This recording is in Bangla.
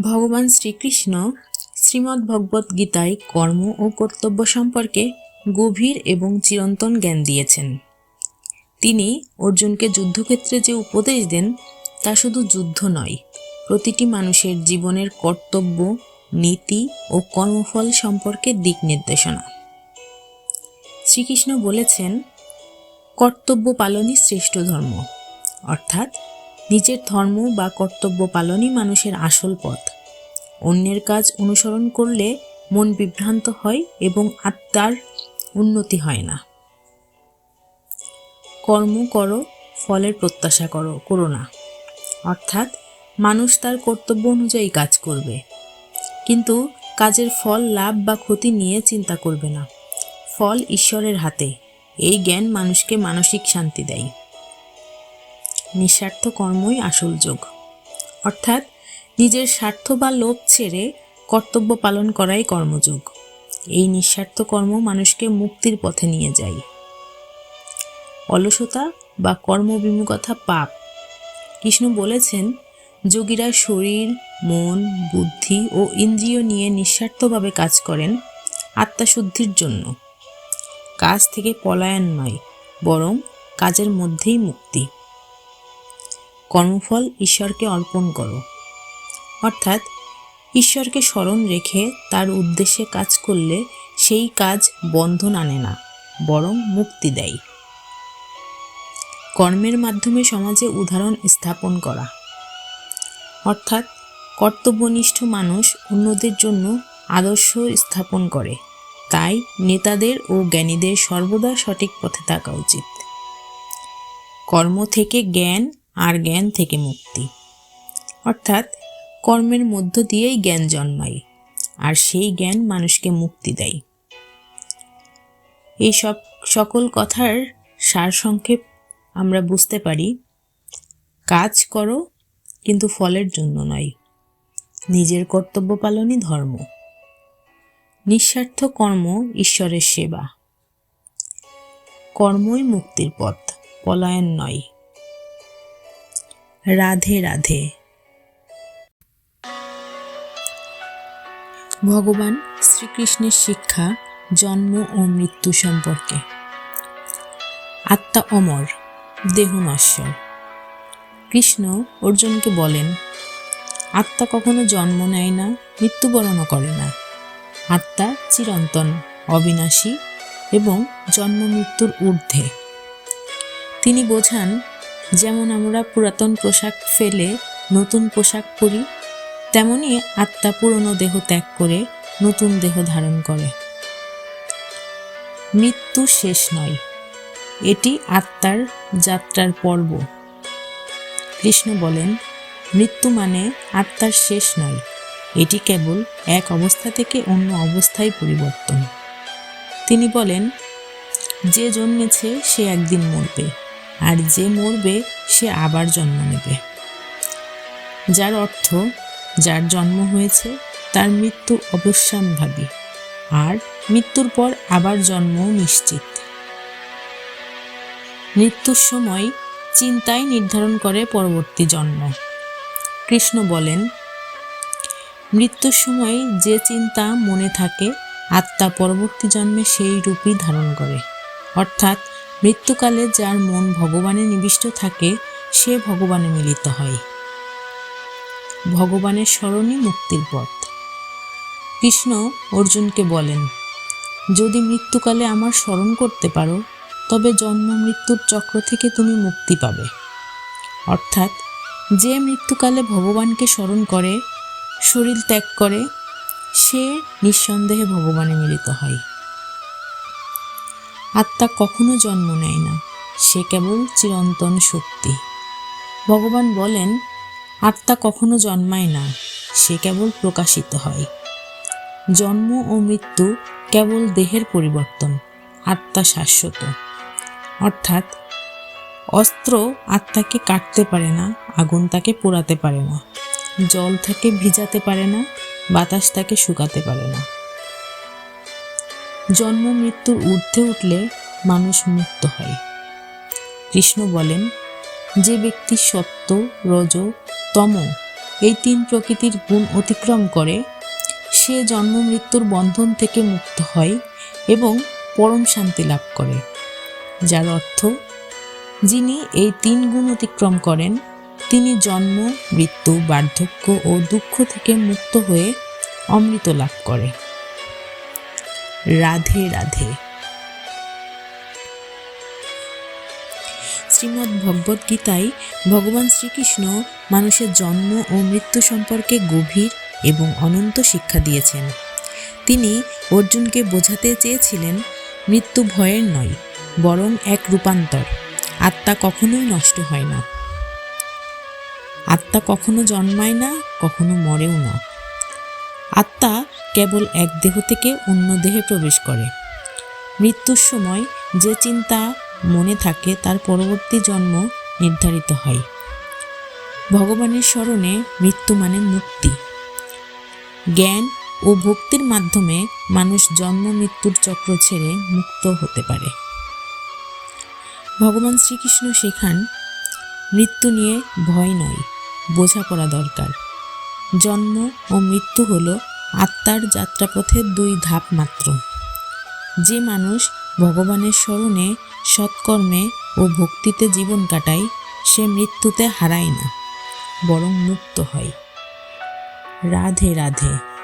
ভগবান শ্রীকৃষ্ণ শ্রীমদ্ ভগবদ্ গীতায় কর্ম ও কর্তব্য সম্পর্কে গভীর এবং চিরন্তন জ্ঞান দিয়েছেন। তিনি অর্জুনকে যুদ্ধক্ষেত্রে যে উপদেশ দেন, তা শুধু যুদ্ধ নয়, প্রতিটি মানুষের জীবনের কর্তব্য, নীতি ও কর্মফল সম্পর্কে দিক নির্দেশনা। শ্রীকৃষ্ণ বলেছেন, কর্তব্য পালনই শ্রেষ্ঠ ধর্ম। অর্থাৎ, নিজের ধর্ম বা কর্তব্য পালনই মানুষের আসল পথ। অন্যের কাজ অনুসরণ করলে মন বিভ্রান্ত হয় এবং আত্মার উন্নতি হয় না। কর্ম করো, ফলের প্রত্যাশা করো করো না। অর্থাৎ মানুষ তার কর্তব্য অনুযায়ী কাজ করবে। কিন্তু কাজের ফল, লাভ বা ক্ষতি নিয়ে চিন্তা করবে না। ফল ঈশ্বরের হাতে। এই জ্ঞান মানুষকে মানসিক শান্তি দেয়। নিঃস্বার্থ কর্মই আসল যোগ। অর্থাৎ নিজের স্বার্থ বা লোভ ছেড়ে কর্তব্য পালন করাই কর্মযোগ। এই নিঃস্বার্থ কর্ম মানুষকে মুক্তির পথে নিয়ে যায়। অলসতা বা কর্মবিমুখতা পাপ। কৃষ্ণ বলেছেন, যোগীরা শরীর, মন, বুদ্ধি ও ইন্দ্রিয় নিয়ে নিঃস্বার্থভাবে কাজ করেন আত্মাশুদ্ধির জন্য। কাজ থেকে পলায়ন নয়, বরং কাজের মধ্যেই মুক্তি। কর্মফল ঈশ্বরকে অর্পণ করো। অর্থাৎ ঈশ্বরকে স্মরণ রেখে তার উদ্দেশ্যে কাজ করলে সেই কাজ বন্ধন আনে না, বরং মুক্তি দেয়। কর্মের মাধ্যমে সমাজে উদাহরণ স্থাপন করা। অর্থাৎ কর্তব্যনিষ্ঠ মানুষ অন্যদের জন্য আদর্শ স্থাপন করে। তাই নেতাদের ও জ্ঞানীদের সর্বদা সঠিক পথে থাকা উচিত। কর্ম থেকে জ্ঞান আর জ্ঞান থেকে মুক্তি। অর্থাৎ কর্মের মধ্য দিয়েই জ্ঞান জন্মায়, আর সেই জ্ঞান মানুষকে মুক্তি দেয়। এই সব, সকল কথার সারসংক্ষেপ আমরা বুঝতে পারি, কাজ করো কিন্তু ফলের জন্য নয়, নিজের কর্তব্য পালনই ধর্ম। নিঃস্বার্থ কর্ম ঈশ্বরের সেবা। কর্মই মুক্তির পথ, পলায়ন নয়। রাধে রাধে। ভগবান শ্রীকৃষ্ণের শিক্ষা জন্ম ও মৃত্যু সম্পর্কে। আত্মা অমর, দেহ নশ্বর। কৃষ্ণ অর্জুনকে বলেন, আত্মা কখনো জন্ম নেয় না, মৃত্যুবরণও করে না। আত্মা চিরন্তন, অবিনাশী এবং জন্ম মৃত্যুর ঊর্ধ্বে। তিনি বোঝান, যেমন আমরা পুরাতন পোশাক ফেলে নতুন পোশাক পরি তেমনি আত্মা পুরনো দেহ ত্যাগ করে নতুন দেহ ধারণ করে। মৃত্যু শেষ নয়। এটি আত্মার যাত্রার পর্ব। কৃষ্ণ বলেন, মৃত্যু মানে আত্মার শেষ নয়। এটি কেবল এক অবস্থা থেকে অন্য অবস্থায় পরিবর্তন। তিনি বলেন, যে জন্মেছে সে একদিন মরবে, আর যে মরবে সে আবার জন্ম নেবে। যার অর্থ যার জন্ম হয়েছে তার মৃত্যু অবশ্যম্ভাবী আর মৃত্যুর পর আবার জন্মও নিশ্চিত। মৃত্যুর সময় চিন্তাই নির্ধারণ করে পরবর্তী জন্ম। কৃষ্ণ বলেন, মৃত্যুর সময় যে চিন্তা মনে থাকে, আত্মা পরবর্তী জন্মে সেই রূপই ধারণ করে। অর্থাৎ মৃত্যুকালে যার মন ভগবানে নিবিষ্ট থাকে, সে ভগবানে মিলিত হয়। ভগবানের স্মরণই মুক্তির পথ। কৃষ্ণ অর্জুনকে বলেন, যদি মৃত্যুকালে আমার স্মরণ করতে পারো, তবে জন্ম মৃত্যুর চক্র থেকে তুমি মুক্তি পাবে। অর্থাৎ, যে মৃত্যুকালে ভগবানকে স্মরণ করে, শরীর ত্যাগ করে, সে নিঃসন্দেহে ভগবানে মিলিত হয়। আত্মা কখনো জন্ম নেয় না, সে কেবল চিরন্তন শক্তি। ভগবান বলেন আত্মা কখনো জন্মায় না, সে কেবল প্রকাশিত হয়। জন্ম ও মৃত্যু কেবল দেহের পরিবর্তন, আত্মা শাশ্বত। অর্থাৎ, অস্ত্র আত্মাকে কাটতে পারে না, আগুন তাকে পোড়াতে পারে না। জল তাকে ভিজাতে পারে না, বাতাস তাকে শুকাতে পারে না। জন্ম মৃত্যুর ঊর্ধ্বে উঠলে মানুষ মুক্ত হয়। কৃষ্ণ বলেন, যে ব্যক্তি সত্য, রজ তম এই তিন প্রকৃতির গুণ অতিক্রম করে, সে জন্ম মৃত্যুর বন্ধন থেকে মুক্ত হয় এবং পরম শান্তি লাভ করে। যার অর্থ, যিনি এই তিন গুণ অতিক্রম করেন, তিনি জন্ম, মৃত্যু, বার্ধক্য ও দুঃখ থেকে মুক্ত হয়ে অমৃত লাভ করে। রাধে রাধে। শ্রীমদ্ ভগবদ গীতায় ভগবান শ্রীকৃষ্ণ মানুষের জন্ম ও মৃত্যু সম্পর্কে গভীর এবং অনন্ত শিক্ষা দিয়েছেন। তিনি অর্জুনকে বোঝাতে চেয়েছিলেন, মৃত্যু ভয়ের নয়, বরং এক রূপান্তর। আত্মা কখনোই নষ্ট হয় না। আত্মা কখনো জন্মায় না, কখনো মরেও না। আত্মা কেবল এক দেহ থেকে অন্য দেহে প্রবেশ করে। মৃত্যুর সময় যে চিন্তা মনে থাকে তার পরবর্তী জন্ম নির্ধারিত হয়। ভগবানের স্মরণে মৃত্যু মানে মুক্তি। জ্ঞান ও ভক্তির মাধ্যমে মানুষ জন্ম মৃত্যুর চক্র ছেড়ে মুক্ত হতে পারে। ভগবান শ্রীকৃষ্ণ শেখান, মৃত্যু নিয়ে ভয় নয়, বোঝাপড়া দরকার। জন্ম ও মৃত্যু হলো আত্মার যাত্রাপথের দুই ধাপ মাত্র। যে মানুষ ভগবানের স্মরণে সৎকর্মে ও ভক্তিতে জীবন কাটায়, সে মৃত্যুতে হারায় না, বরং মুক্ত হয়। রাধে রাধে।